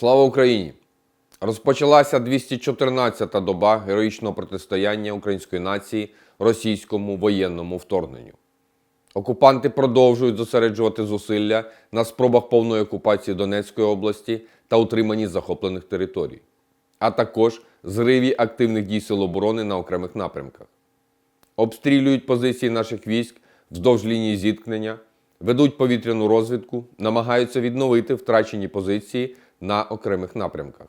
Слава Україні! Розпочалася 214-та доба героїчного протистояння української нації російському воєнному вторгненню. Окупанти продовжують зосереджувати зусилля на спробах повної окупації Донецької області та утриманні захоплених територій, а також зриві активних дій Сил оборони на окремих напрямках. Обстрілюють позиції наших військ вздовж лінії зіткнення, ведуть повітряну розвідку, намагаються відновити втрачені позиції на окремих напрямках.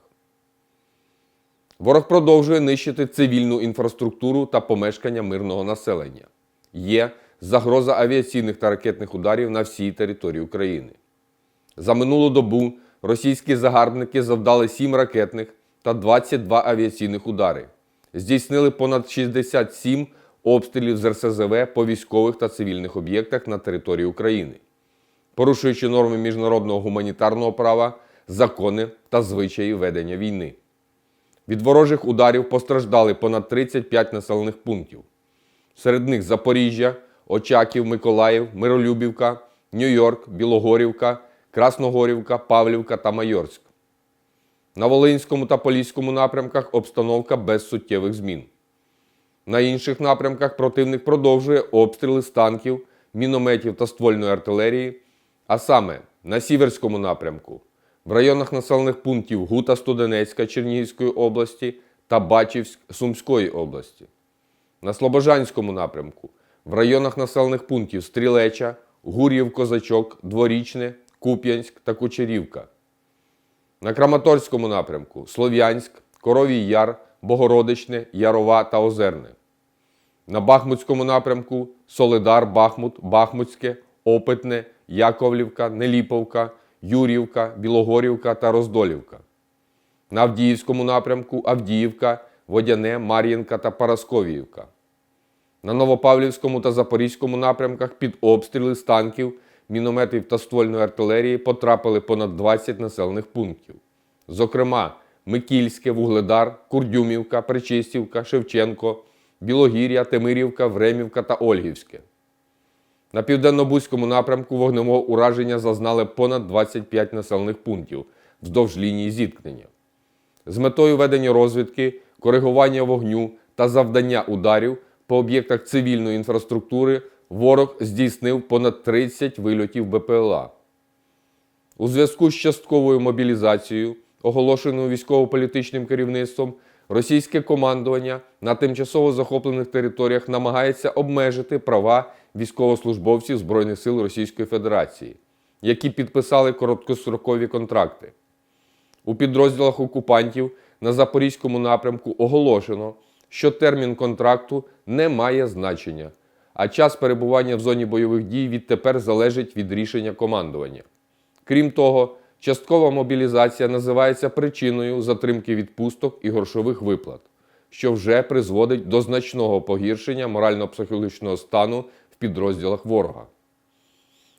Ворог продовжує нищити цивільну інфраструктуру та помешкання мирного населення. Є загроза авіаційних та ракетних ударів на всій території України. За минулу добу російські загарбники завдали 7 ракетних та 22 авіаційних удари. Здійснили понад 67 обстрілів з РСЗВ по військових та цивільних об'єктах на території України, порушуючи норми міжнародного гуманітарного права, закони та звичаї ведення війни. Від ворожих ударів постраждали понад 35 населених пунктів. Серед них Запоріжжя, Очаків, Миколаїв, Миролюбівка, Нью-Йорк, Білогорівка, Красногорівка, Павлівка та Майорськ. На Волинському та Поліському напрямках обстановка без суттєвих змін. На інших напрямках противник продовжує обстріли з танків, мінометів та ствольної артилерії, а саме на Сіверському напрямку, в районах населених пунктів Гута Студенецька Чернігівської області та Бачівськ Сумської області. На Слобожанському напрямку, в районах населених пунктів Стрілеча, Гур'їв, Козачок, Дворічне, Куп'янськ та Кучерівка. На Краматорському напрямку Слов'янськ, Коровій Яр, Богородичне, Ярова та Озерне. На Бахмутському напрямку Солидар, Бахмут, Бахмутське, Опитне, Яковлівка, Неліповка, Юрівка, Білогорівка та Роздолівка. На Авдіївському напрямку Авдіївка, Водяне, Мар'їнка та Парасковіївка. На Новопавлівському та Запорізькому напрямках під обстріли з танків, мінометів та ствольної артилерії потрапили понад 20 населених пунктів. Зокрема, Микільське, Вугледар, Курдюмівка, Причистівка, Шевченко, Білогір'я, Темирівка, Времівка та Ольгівське. На південно-бузькому напрямку вогневого ураження зазнали понад 25 населених пунктів вздовж лінії зіткнення. З метою ведення розвідки, коригування вогню та завдання ударів по об'єктах цивільної інфраструктури ворог здійснив понад 30 вильотів БПЛА. У зв'язку з частковою мобілізацією, оголошеною військово-політичним керівництвом, російське командування на тимчасово захоплених територіях намагається обмежити права військовослужбовців Збройних сил Російської Федерації, які підписали короткострокові контракти. У підрозділах окупантів на Запорізькому напрямку оголошено, що термін контракту не має значення, а час перебування в зоні бойових дій відтепер залежить від рішення командування. Крім того, часткова мобілізація називається причиною затримки відпусток і грошових виплат, що вже призводить до значного погіршення морально-психологічного стану в підрозділах ворога.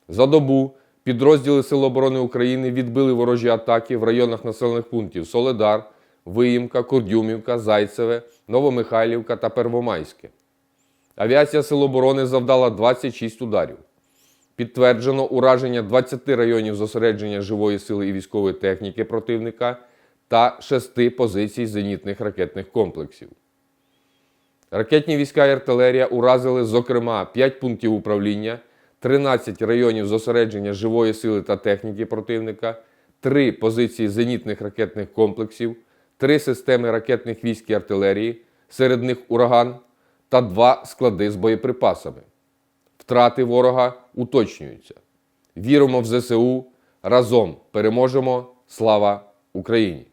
За добу підрозділи Сил оборони України відбили ворожі атаки в районах населених пунктів Соледар, Виїмка, Курдюмівка, Зайцеве, Новомихайлівка та Первомайське. Авіація Сил оборони завдала 26 ударів. Підтверджено ураження 20 районів зосередження живої сили і військової техніки противника та 6 позицій зенітних ракетних комплексів. Ракетні війська і артилерія уразили, зокрема, 5 пунктів управління, 13 районів зосередження живої сили та техніки противника, 3 позиції зенітних ракетних комплексів, 3 системи ракетних військ і артилерії, серед них ураган та 2 склади з боєприпасами. Втрати ворога уточнюються. Віримо в ЗСУ. Разом переможемо. Слава Україні!